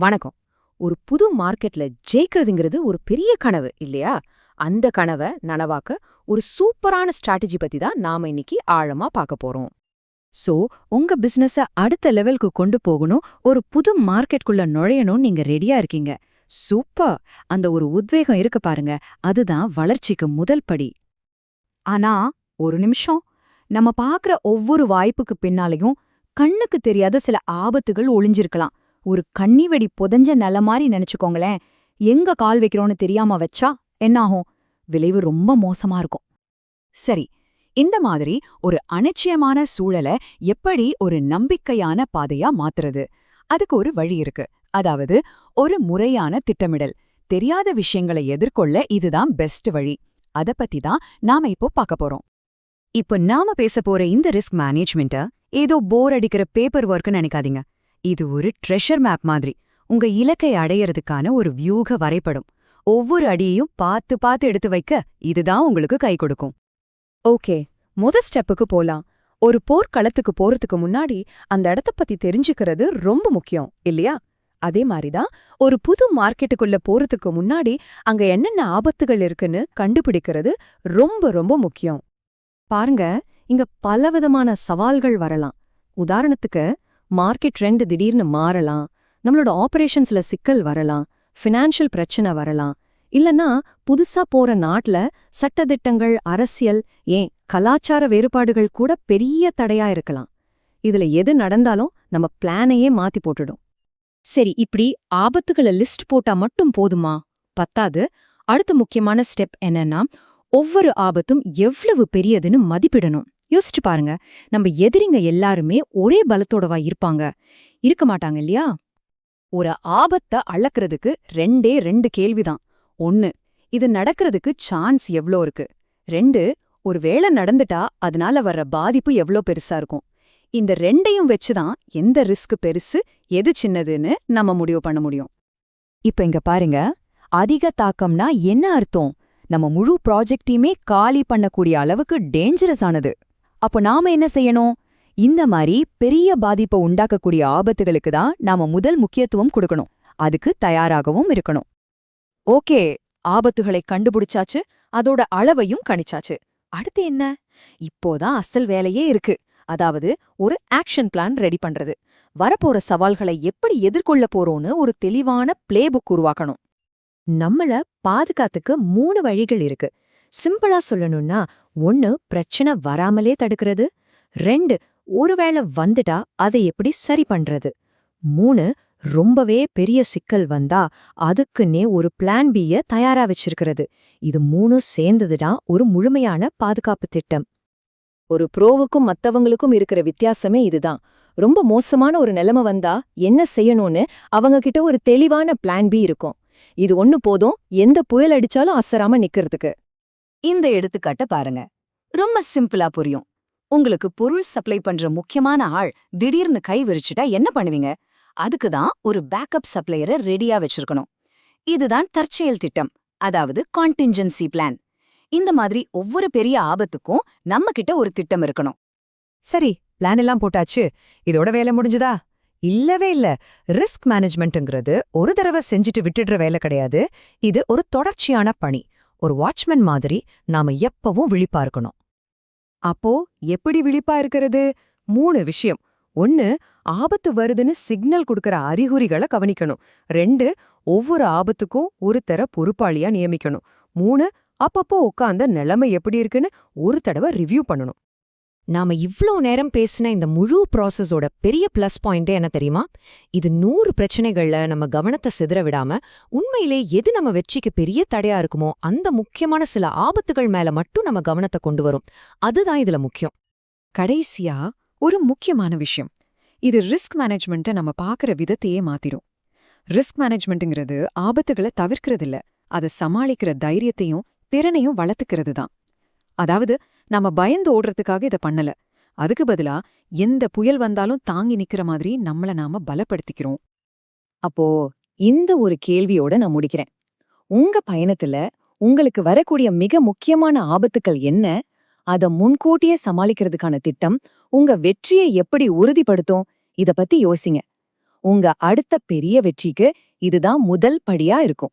வணக்கம். ஒரு புது மார்க்கெட்ல ஜெயிக்கிறதுங்கிறது ஒரு பெரிய கனவு இல்லையா? அந்த கனவை நனவாக்க ஒரு சூப்பரான ஸ்ட்ராட்டஜி பத்தி தான் நாம இன்னைக்கு ஆழமா பார்க்க போறோம். சோ உங்க பிசினஸ அடுத்த லெவலுக்கு கொண்டு போகணும் ஒரு புது மார்க்கெட்குள்ள நுழையணும் நீங்க ரெடியா இருக்கீங்க. சூப்பர்! அந்த ஒரு உத்வேகம் இருக்கு பாருங்க அதுதான் வளர்ச்சிக்கு முதல் படி. ஆனா ஒரு நிமிஷம். நம்ம பார்க்கற ஒவ்வொரு வாய்ப்புக்கு பின்னாலையும் கண்ணுக்கு தெரியாத சில ஆபத்துகள் ஒளிஞ்சிருக்கலாம். ஒரு கண்ணி வெடி புதஞ்ச நில மாதிரி நினைச்சுக்கோங்களேன். எங்க கால் வைக்கிறோன்னு தெரியாம வச்சா என்னாகும்? விளைவு ரொம்ப மோசமா இருக்கும். சரி இந்த மாதிரி ஒரு அனிச்சயமான சூழலை எப்படி ஒரு நம்பிக்கையான பாதையா மாத்துறது? அதுக்கு ஒரு வழி இருக்கு. அதாவது ஒரு முறையான திட்டமிடல். தெரியாத விஷயங்களை எதிர்கொள்ள இதுதான் பெஸ்ட் வழி. அத பத்தி தான் நாம இப்போ பார்க்க போறோம். இப்போ நாம பேச போற இந்த ரிஸ்க் மேனேஜ்மெண்ட்ட ஏதோ போர் அடிக்கிற பேப்பர் ஒர்க்னு நினைக்காதீங்க. இது ஒரு ட்ரெஷர் மேப் மாதிரி. உங்க இலக்கை அடையறதுக்கான ஒரு வியூக வரைபடம். ஒவ்வொரு அடியையும் பார்த்து பார்த்து எடுத்து வைக்க இதுதான் உங்களுக்கு கை கொடுக்கும். ஓகே முத ஸ்டெப்புக்கு போலாம். ஒரு போர்க்களத்துக்கு போறதுக்கு முன்னாடி அந்த இடத்த பத்தி தெரிஞ்சுக்கிறது ரொம்ப முக்கியம் இல்லையா? அதே மாதிரிதான் ஒரு புது மார்க்கெட்டுக்குள்ள போறதுக்கு முன்னாடி அங்க என்னென்ன ஆபத்துகள் இருக்குன்னு கண்டுபிடிக்கிறது ரொம்ப ரொம்ப முக்கியம். பாருங்க இங்க பலவிதமான சவால்கள் வரலாம். உதாரணத்துக்கு மார்க்கெட் ட்ரெண்ட் திடீர்னு மாறலாம் நம்மளோட ஆபரேஷன்ஸ்ல சிக்கல் வரலாம் ஃபினான்ஷியல் பிரச்சனை வரலாம். இல்லனா புதுசா போற நாட்டுல சட்டதிட்டங்கள் அரசியல் ஏன் கலாச்சார வேறுபாடுகள் கூட பெரிய தடையா இருக்கலாம். இதுல எது நடந்தாலும் நம்ம பிளானையே மாத்தி போட்டுடும். சரி இப்படி ஆபத்துகளை லிஸ்ட் போட்டா மட்டும் போதுமா? பத்தாது. அடுத்த முக்கியமான ஸ்டெப் என்னன்னா ஒவ்வொரு ஆபத்தும் எவ்வளவு பெரியதுன்னு மதிப்பிடணும். யோசிச்சு பாருங்க. நம்ம எதிரிங்க எல்லாருமே ஒரே பலத்தோடவா இருப்பாங்க. இருக்க மாட்டாங்க இல்லையா? ஒரு ஆபத்தை அளக்கிறதுக்கு ரெண்டே ரெண்டு கேள்விதான். ஒன்னு இது நடக்கிறதுக்கு சான்ஸ் எவ்ளோ இருக்கு? ரெண்டு ஒரு வேளை நடந்துட்டா அதனால வர்ற பாதிப்பு எவ்ளோ பெருசா இருக்கும்? இந்த ரெண்டையும் வச்சுதான் எந்த ரிஸ்க் பெருசு எது சின்னதுன்னு நம்ம முடிவு பண்ண முடியும். இப்ப இங்க பாருங்க. அதிக தாக்கம்னா என்ன அர்த்தம்? நம்ம முழு ப்ராஜெக்டையுமே காலி பண்ணக்கூடிய அளவுக்கு டேஞ்சரஸ் ஆனது. அப்போ நாம என்ன செய்யணும்? இந்த மாதிரி பெரிய பாதிப்பை உண்டாக்கக்கூடிய ஆபத்துகளுக்கு தான் நாம முதல் முக்கியத்துவம் கொடுக்கணும். அதுக்கு தயாராகவும் இருக்கணும். ஓகே ஆபத்துகளை கண்டுபிடிச்சாச்சு அதோட அளவையும் கணிச்சாச்சு. அடுத்து என்ன? இப்போதான் அசல் வேலையே இருக்கு. அதாவது ஒரு ஆக்ஷன் பிளான் ரெடி பண்றது. வரப்போற சவால்களை எப்படி எதிர்கொள்ள போறோம்னு ஒரு தெளிவான பிளே புக் உருவாக்கணும். நம்மள பாதுகாத்துக்கு மூணு வழிகள் இருக்கு. சிம்பிளா சொல்லணும்னா ஒன்னு பிரச்சனை வராமலே தடுக்கிறது. ரெண்டு ஒருவேளை வந்துட்டா அதை எப்படி சரி பண்றது? மூணு ரொம்பவே பெரிய சிக்கல் வந்தா அதுக்குன்னே ஒரு பிளான் பிய தயாரா வச்சிருக்கிறது. இது மூணும் சேர்ந்ததுதான் ஒரு முழுமையான பாதுகாப்பு திட்டம். ஒரு ப்ரோவுக்கும் மத்தவங்களுக்கும் இருக்கிற வித்தியாசமே இதுதான். ரொம்ப மோசமான ஒரு நிலைமை வந்தா என்ன செய்யணும்னு அவங்க கிட்ட ஒரு தெளிவான பிளான் பி இருக்கும். இது ஒன்னு போதும் எந்த புயல் அடிச்சாலும் அசராம நிக்கிறதுக்கு. இந்த எடுத்துக்காட்ட பாருங்க. ரொம்ப சிம்பிளா புரியும். உங்களுக்கு பொருள் சப்ளை பண்ற முக்கியமான ஆள் திடீர்னு கை விரிச்சுட்டா என்ன பண்ணுவீங்க? அதுக்கு தான் ஒரு பேக்கப் சப்ளையரை ரெடியா வச்சிருக்கணும். இதுதான் தற்செயல் திட்டம் அதாவது கான்டிஞ்சன்சி பிளான் இந்த மாதிரி ஒவ்வொரு பெரிய ஆபத்துக்கும் நம்ம கிட்ட ஒரு திட்டம் இருக்கணும். சரி பிளான் எல்லாம் போட்டாச்சு. இதோட வேலை முடிஞ்சுதா? இல்லவே இல்ல. ரிஸ்க் மேனேஜ்மெண்ட்ங்கிறது ஒரு தடவை செஞ்சுட்டு விட்டுடுற வேலை கிடையாது. இது ஒரு தொடர்ச்சியான பணி. ஒரு வாட்ச்மேன் மாதிரி நாம எப்பவும் விழிப்பா இருக்கணும் அப்போ எப்படி விழிப்பா இருக்கிறது மூணு விஷயம். ஒன்னு ஆபத்து வருதுன்னு சிக்னல் கொடுக்கற அறிகுறிகளை கவனிக்கணும். ரெண்டு ஒவ்வொரு ஆபத்துக்கும் ஒருத்தர பொறுப்பாளியா நியமிக்கணும். மூணு அப்பப்போ உட்காந்த நிலைமை எப்படி இருக்குன்னு ஒரு தடவை ரிவ்யூ பண்ணணும். நாம இவ்ளோ நேரம் பேசின இந்த முழு ப்ராசஸோட பெரிய ப்ளஸ் பாயிண்டே என்ன தெரியுமா? இது நூறு பிரச்சனைகள்ல நம்ம கவனத்தை சிதற விடாம உண்மையிலே எது நம்ம வெற்றிக்கு பெரிய தடையா இருக்குமோ அந்த முக்கியமான சில ஆபத்துகள் மேல மட்டும் நம்ம கவனத்தை கொண்டு வரும். அதுதான் இதுல முக்கியம். கடைசியா ஒரு முக்கியமான விஷயம். இது ரிஸ்க் மேனேஜ்மெண்ட்டை நம்ம பார்க்குற விதத்தையே மாத்திடும் ரிஸ்க் மேனேஜ்மெண்ட்டுங்கிறது ஆபத்துகளை தவிர்க்கிறதில்ல. அதை சமாளிக்கிற தைரியத்தையும் திறனையும் வளர்த்துக்கிறது தான் அதாவது நாம பயந்து ஓடுறதுக்காக இதை பண்ணல. அதுக்கு பதிலா எந்த புயல் வந்தாலும் தாங்கி நிக்கிற மாதிரி நம்மள நாம பலப்படுத்திக்கிறோம். அப்போ இந்த ஒரு கேள்வியோட நான் முடிக்கிறேன். உங்க பயணத்துல உங்களுக்கு வரக்கூடிய மிக முக்கியமான ஆபத்துக்கள் என்ன? அத முன்கூட்டியே சமாளிக்கிறதுக்கான திட்டம் உங்க வெற்றியை எப்படி உறுதிப்படுத்தும்? இத பத்தி யோசிங்க. உங்க அடுத்த பெரிய வெற்றிக்கு இதுதான் முதல் படியா இருக்கும்.